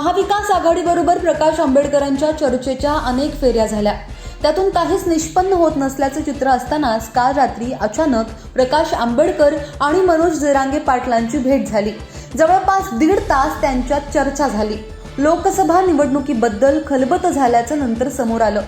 महाविकास आघाडीबरोबर प्रकाश आंबेडकरांच्या चर्चेच्या अनेक फेऱ्या झाल्या. त्यातून काहीच निष्पन्न होत नसल्याचं चित्र असतानाच काल रात्री अचानक प्रकाश आंबेडकर आणि मनोज जरांगे पाटलांची भेट झाली. जवळपास दीड तास त्यांच्यात चर्चा झाली. लोकसभा निवडणुकीबद्दल खलबत झाल्याचं नंतर समोर आलं.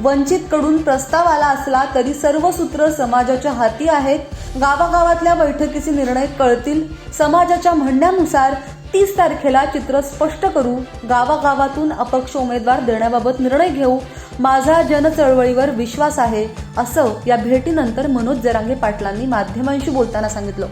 वंचित कडून प्रस्ताव आला असला तरी सर्व सूत्र समाजाच्या हाती आहेत. गावागावातल्या बैठकीचे निर्णय कळतील. समाजाच्या म्हणण्यानुसार तीस तारखेला चित्र स्पष्ट करू गावागावातून अपक्ष उमेदवार देण्याबाबत निर्णय घेऊ माझा जनचळवळीवर विश्वास आहे असं या भेटीनंतर मनोज जरांगे पाटलांनी माध्यमांशी बोलताना सांगितलं.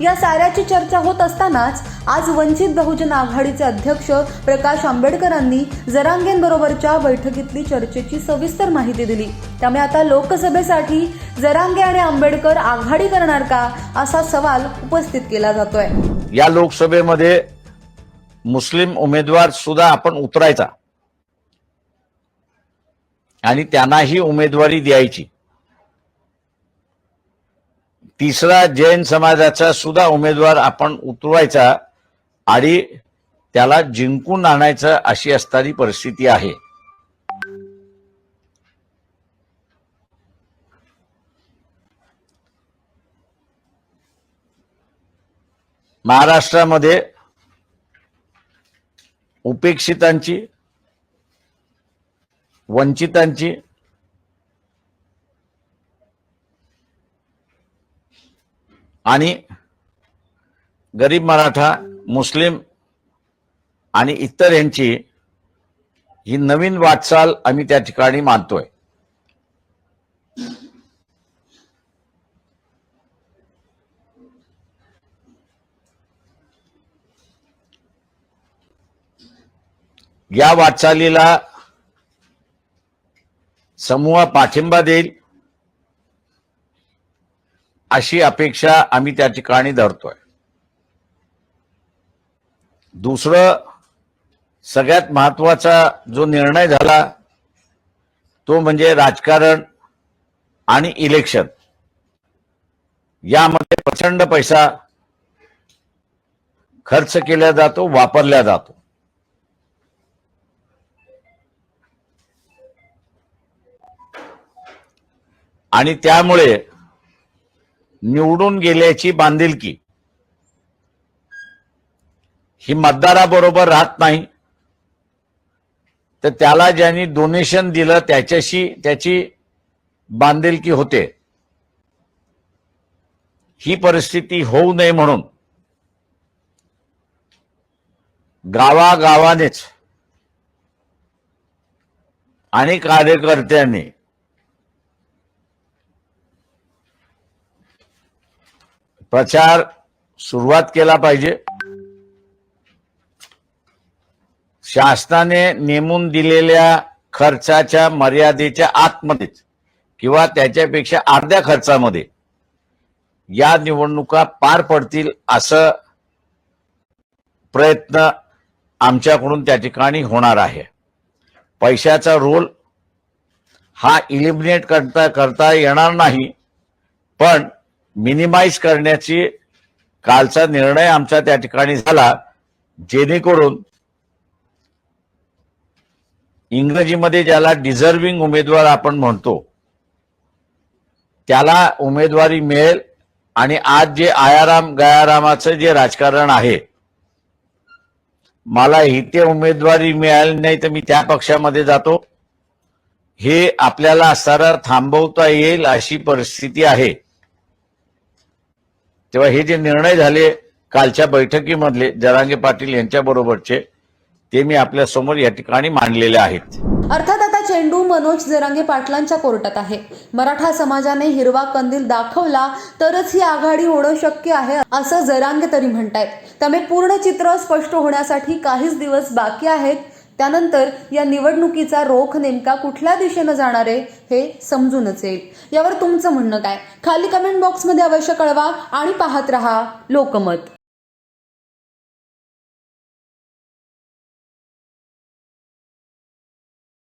या साऱ्याची चर्चा होत असतानाच आज वंचित बहुजन आघाडीचे अध्यक्ष प्रकाश आंबेडकरांनी जरांगेंबरोबरच्या बैठकीतली चर्चेची सविस्तर माहिती दिली. त्यामुळे आता लोकसभेसाठी जरांगे आणि आंबेडकर आघाडी करणार का असा सवाल उपस्थित केला जातोय. या लोकसभेमध्ये मुस्लिम उमेदवार सुद्धा आपण उतरायचा. आणि त्यांनाही उमेदवारी द्यायची. तिसरा जैन समाजाचा सुद्धा उमेदवार आपण उतरवायचा आणि त्याला जिंकून आणायचं अशी असणारी परिस्थिती आहे. महाराष्ट्रामध्ये उपेक्षितांची वंचितांची आणि गरीब मराठा मुस्लिम आणि इतर यांची ही नवीन वाटचाल आम्ही त्या ठिकाणी मानतोय. या वाटचालीला समूह पाठिंबा देईल अशी अपेक्षा आम्ही त्या ठिकाणी धरतोय. दुसरं सगळ्यात महत्त्वाचा जो निर्णय झाला तो म्हणजे राजकारण आणि इलेक्शन. यामध्ये प्रचंड पैसा खर्च केला जातो वापरला जातो. आणि त्यामुळे निवडून गेल्याची बांधिलकी. ही मतदाराबरोबर राहत नाही. तर त्याला ज्यांनी डोनेशन दिलं त्याच्याशी त्याची बांधिलकी होते. ही परिस्थिती होऊ नये म्हणून गावागावानेच आणि कार्यकर्त्यांनी प्रचार सुरुवात केला पाहिजे. शासनाने नेमून दिलेल्या खर्चाच्या मर्यादेच्या आतमध्येच किंवा त्याच्यापेक्षा अर्ध्या खर्चामध्ये या निवडणुका पार पडतील असं प्रयत्न आमच्याकडून त्या ठिकाणी होणार आहे. पैशाचा रोल हा इलिमिनेट करता करता येणार नाही पण मिनिमाइज करण्याची कालचा निर्णय आमचा त्या ठिकाणी झाला जेणेकरून इंग्रजीमध्ये ज्याला डिझर्विंग उमेदवार आपण म्हणतो त्याला उमेदवारी मिळेल आणि आज जे आयाराम गयारामाचं जे राजकारण आहे मला इथे उमेदवारी मिळाली नाही तर मी त्या पक्षामध्ये जातो. हे आपल्याला असणारा थांबवता येईल अशी परिस्थिती आहे. तेव्हा हे जे निर्णय झाले कालच्या बैठकीमधले जरांगे पाटील यांच्या बरोबरचे ते मी आपल्यासमोर या ठिकाणी मांडलेले आहेत. अर्थात आता चेंडू मनोज जरांगे पाटलांच्या कोर्टात आहे. मराठा समाजाने हिरवा कंदील दाखवला तरच ही आघाडी होणं शक्य आहे असं जरांगे तरी म्हणतायत. त्यामुळे पूर्ण चित्र स्पष्ट होण्यासाठी काहीच दिवस बाकी आहेत. त्यानंतर या निवडणुकीचा रोख नेमका कुठल्या दिशेनं जाणार आहे हे समजूनच येईल. यावर तुमचं म्हणणं काय? खाली कमेंट बॉक्समध्ये अवश्य कळवा आणि पाहत रहा लोकमत.